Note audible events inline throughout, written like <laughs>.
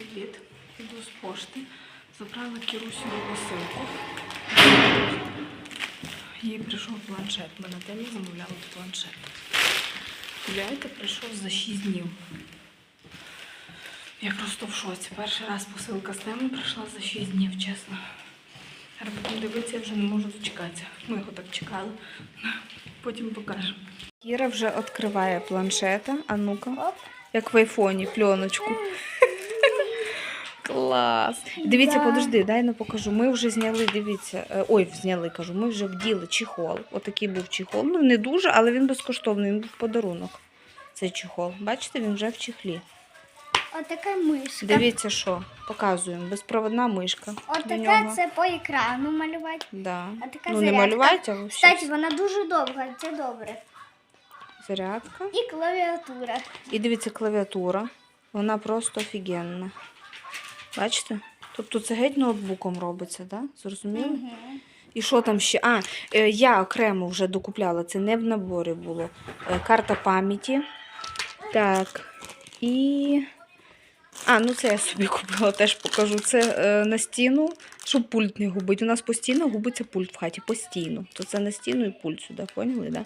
Привіт. Іду з пошти. Забрала Кірусю посилку. Їй прийшов планшет. Ми на темі замовляли планшет. Уявляєте, прийшов за 6 днів. Я просто в шоці. Перший раз посилка з теми прийшла за 6 днів, чесно. Зараз будемо дивитися, я вже не можу дочекатися. Ми його так чекали. Потім покажемо. Кіра вже відкриває планшета. А ну-ка. Як в айфоні, пленочку. Клас. Дивіться, Да. подожди, дай не покажу. Ми вже зняли, дивіться. е, Ой, зняли, кажу, ми вже вділи чехол. Отакий був чехол. Ну, не дуже, але він безкоштовний, він був подарунок. Цей чехол. Бачите, він вже в чехлі. Отака мишка. Дивіться, що показуємо. Безпроводна мишка. Отака це по екрану малювати. Да. А така Ну, не малювайте, а Кстати, вона дуже довга, це добре. Зарядка. І клавіатура. І дивіться, клавіатура. Вона просто офігенна. Бачите? Тобто це геть ноутбуком робиться, да? Зрозуміли? Угу. І що там ще? А, е, я окремо вже докупляла, це не в наборі було. Е, Карта пам'яті. Так. І. А, ну це я собі купила, теж покажу. Це е, на стіну, щоб пульт не губить. У нас постійно губиться пульт в хаті, постійно. То це на стіну і пульт сюди, поняли, да?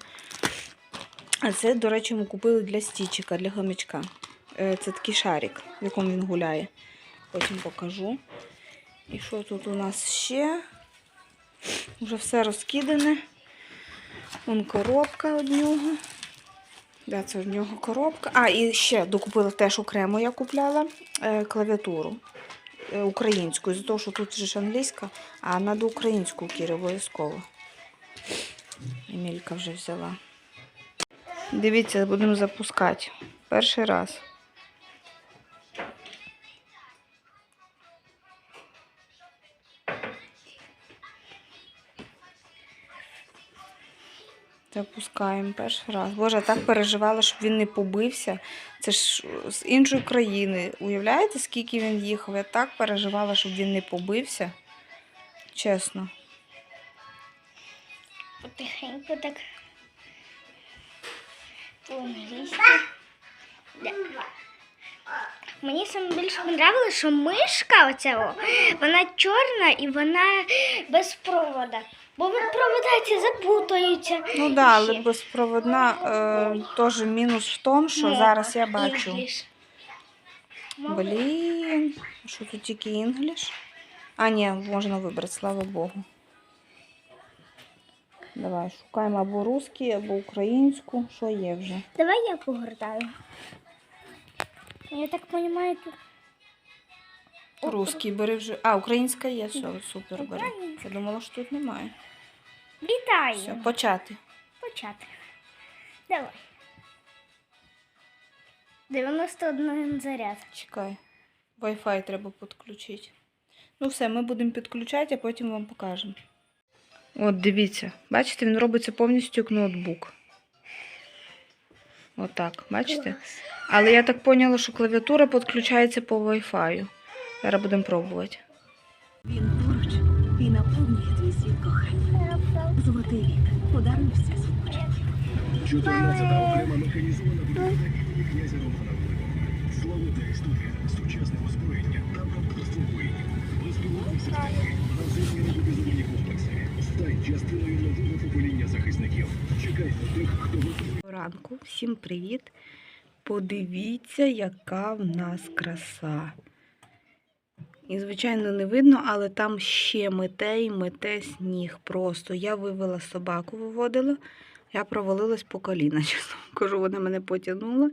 А це, до речі, ми купили для стічика, для хомячка. Е, Це такий шарик, в якому він гуляє. Потім покажу. І що тут у нас ще? Вже все розкидане. Вон коробка од нього. Да, це в нього коробка. А, і ще докупила теж окремо я купляла е, клавіатуру е, українську. За того, що тут же ж англійська, а треба українську Кірі обов'язково. Емілька вже взяла. Дивіться, будемо запускати. Перший раз. Запускаємо перший раз. Боже, я так переживала, щоб він не побився. Це ж з іншої країни. Уявляєте, скільки він їхав? Я так переживала, щоб він не побився. Чесно. Потихеньку так. Да. Мені саме більше подобалося, що мишка оця, вона чорна і вона без провода. Бо ці запутаються. Ну так, да, але безпроводна е, теж мінус в тому, що Мова. зараз я бачу. English. Блін, що тут тільки інгліш? А, ні, можна вибрати, слава Богу. Давай, шукаємо або русський, або українську, що є вже. Давай я погортаю. Я так розумію, тут Русський бери вже. А, українська є, все, супер бери. Я думала, що тут немає. Вітаю. Все, почати. Почати. Давай. 91 заряд. Чекай. Wi-Fi треба підключити. Ну все, ми будемо підключати, а потім вам покажемо. От дивіться, бачите, він робиться повністю як ноутбук. Отак, бачите? Клас. Але я так поняла, що клавіатура підключається по Wi-Fi. Зараз будемо пробувати. Він поруч і кохання. Золотий вік. Подаруй всесвіт почуттів. 14-та окрема механізована бригада імені князя Романа Глибокого. Славетна історія, сучасне озброєння та братерство воїнів. Безпілотні системи, наземні роботизовані комплекси. Стань частиною нового покоління захисників. Чекай на тих, хто готовий. Ранку, всім привіт. Подивіться, яка в нас краса. І, звичайно, не видно, але там ще мете і мете сніг. Просто я вивела собаку, виводила, я провалилась по коліна, <laughs> чесно кажу, вона мене потягнула.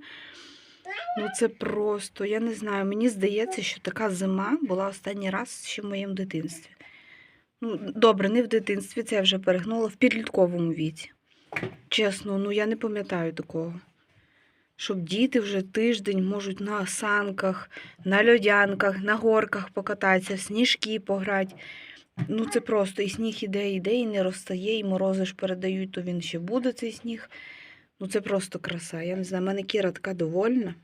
Ну, це просто, я не знаю, мені здається, що така зима була останній раз ще в моєму дитинстві. Ну, добре, не в дитинстві, це я вже перегнула в підлітковому віці. Чесно, ну я не пам'ятаю такого. Щоб діти вже тиждень можуть на санках, на льодянках, на горках покататися, в сніжки пограти. Ну це просто і сніг іде, іде, і не розстає, і морози ж передають, то він ще буде цей сніг. Ну це просто краса. Я не знаю, в мене Кіра така довольна.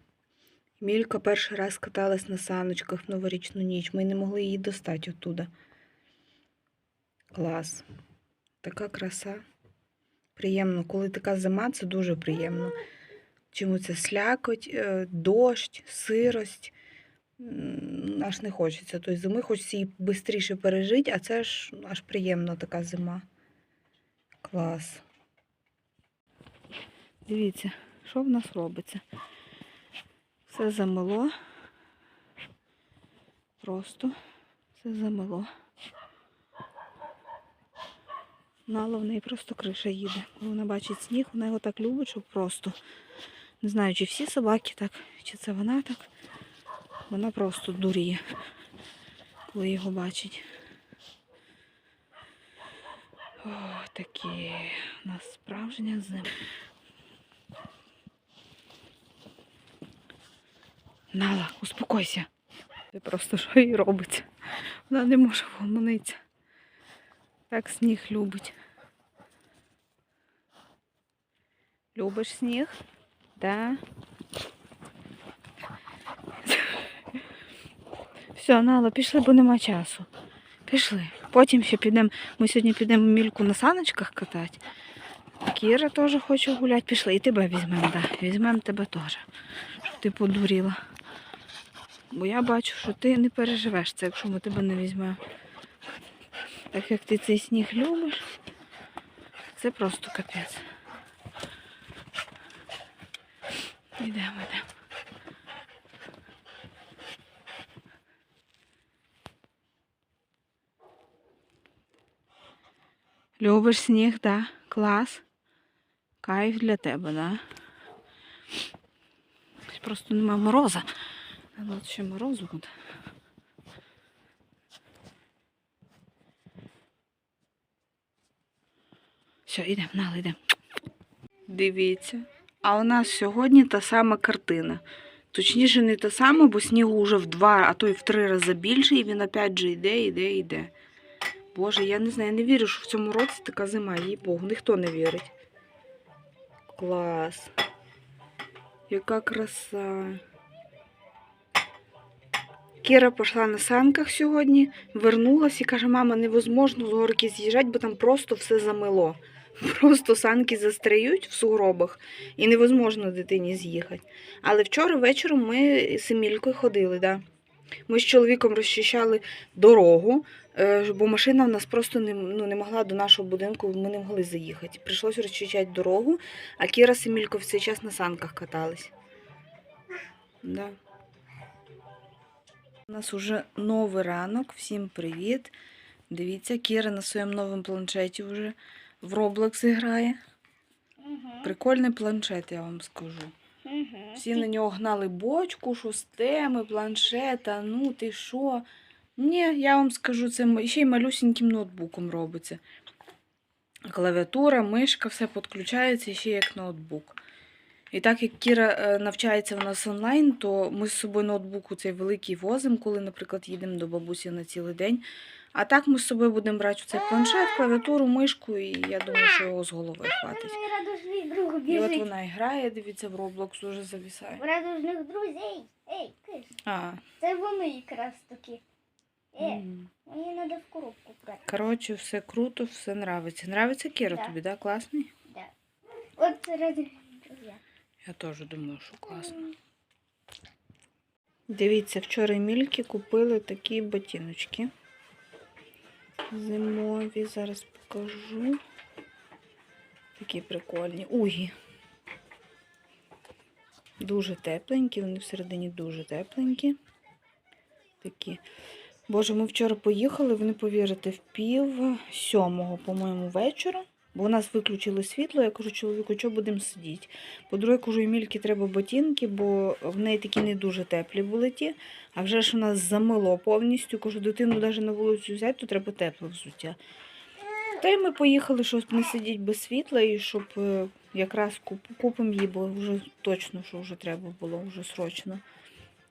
Мілька перший раз каталась на саночках в новорічну ніч. Ми не могли її достати оттуда. Клас. Така краса. Приємно. Коли така зима, це дуже приємно. Чому це слякоть, е, дощ, сирость. аж не хочеться тої зими, хочеться її швидше пережити, а це ж аж приємна така зима. Клас. Дивіться, що в нас робиться. Все замело. Просто все замело. Нала в неї просто криша їде. Коли вона бачить сніг, вона його так любить, що просто. Не знаю, чи всі собаки так, чи це вона так. Вона просто дуріє, коли його бачить. О, такі у нас справжня зима. Нала, успокойся. Це просто що їй робиться. Вона не може вгомонитися. Так сніг любить. Любиш сніг? Да. Все, Нала, пішли, бо нема часу. Пішли. Потім ще підемо. Ми сьогодні підемо мільку на саночках катати. Кіра теж хоче гуляти. Пішли. І тебе візьмемо, да. Візьмемо тебе теж. Щоб ти подуріла. Бо я бачу, що ти не переживеш це, якщо ми тебе не візьмемо. Так як ти цей сніг любиш, це просто капець. Йдемо, йдемо. Любиш сніг, да? Клас. Кайф для тебе, да? Просто нема мороза. А от ще мороз буде. Все, йдемо, нали, йдемо. Дивіться. А у нас сьогодні та сама картина. Точніше, не та сама, бо снігу вже в два, а то й в три рази більше, і він опять же йде, йде, йде. Боже, я не знаю, я не вірю, що в цьому році така зима, їй Богу, ніхто не вірить. Клас. Яка краса. Кіра пішла на санках сьогодні, вернулась і каже, мама, невозможно з горки з'їжджати, бо там просто все замело. Просто санки застряють в сугробах і невозможно дитині з'їхати. Але вчора вечором ми з Емількою ходили, да. Ми з чоловіком розчищали дорогу, е, бо машина в нас просто не, ну, не могла до нашого будинку, ми не могли заїхати. Прийшлося розчищати дорогу, а Кіра з Емількою в цей час на санках катались. Да. У нас уже новий ранок. Всім привіт. Дивіться, Кіра на своєму новому планшеті вже в Roblox грає. Угу. Прикольний планшет, я вам скажу. Угу. Всі на нього гнали бочку, що з теми, планшета, ну ти що. Ні, я вам скажу, це ще й малюсеньким ноутбуком робиться. Клавіатура, мишка, все підключається ще як ноутбук. І так як Кіра е, навчається в нас онлайн, то ми з собою ноутбук у цей великий возимо, коли, наприклад, їдемо до бабусі на цілий день. А так ми з собою будемо брати цей планшет, клавіатуру, мишку, і я думаю, що його з голови хватить. І от вона і грає, дивіться, в Roblox уже завісає. Радужних друзей. Ей, киш. А, Це вони якраз такі. Е, мені треба в коробку брати. коротше, все круто, все нравиться. Нравиться Кіра Да. тобі, да? Класний? Да. От радужні друзі. Я теж думаю, що класно. Дивіться, вчора Мільки купили такі ботиночки. Зимові, зараз покажу. Такі прикольні. Угі. Дуже тепленькі, вони всередині дуже тепленькі. Такі. Боже, ми вчора поїхали, ви не повірите, в пів сьомого, по-моєму, вечора. Бо у нас виключили світло, я кажу чоловіку, що будемо сидіти. По-друге, кажу, Емільки треба ботинки, бо в неї такі не дуже теплі були ті. А вже ж у нас замило повністю. Кажу, дитину навіть на вулицю взяти, то треба тепле взуття. Та й ми поїхали, щоб не сидіти без світла і щоб е, якраз купимо її, бо вже точно, що вже треба було, вже срочно.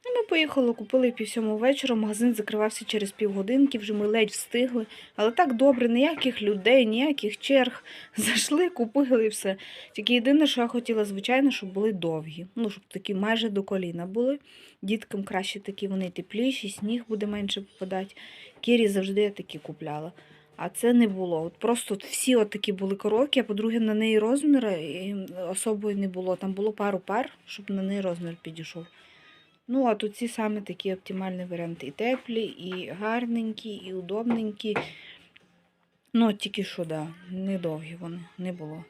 І ми поїхали, купили пів сьомого вечора, магазин закривався через півгодинки, вже ми ледь встигли. Але так добре, ніяких людей, ніяких черг. <laughs> Зайшли, купили і все. Тільки єдине, що я хотіла, звичайно, щоб були довгі. Ну, щоб такі майже до коліна були. Діткам краще такі, вони тепліші, сніг буде менше попадати. Кірі завжди я такі купляла. А це не було. От просто всі от такі були корокі, а по-друге, на неї розміру і особої не було. Там було пару пар, щоб на неї розмір підійшов. Ну, а тут ці саме такі оптимальні варіанти. І теплі, і гарненькі, і удобненькі. Ну, тільки що, да, недовгі вони, не було.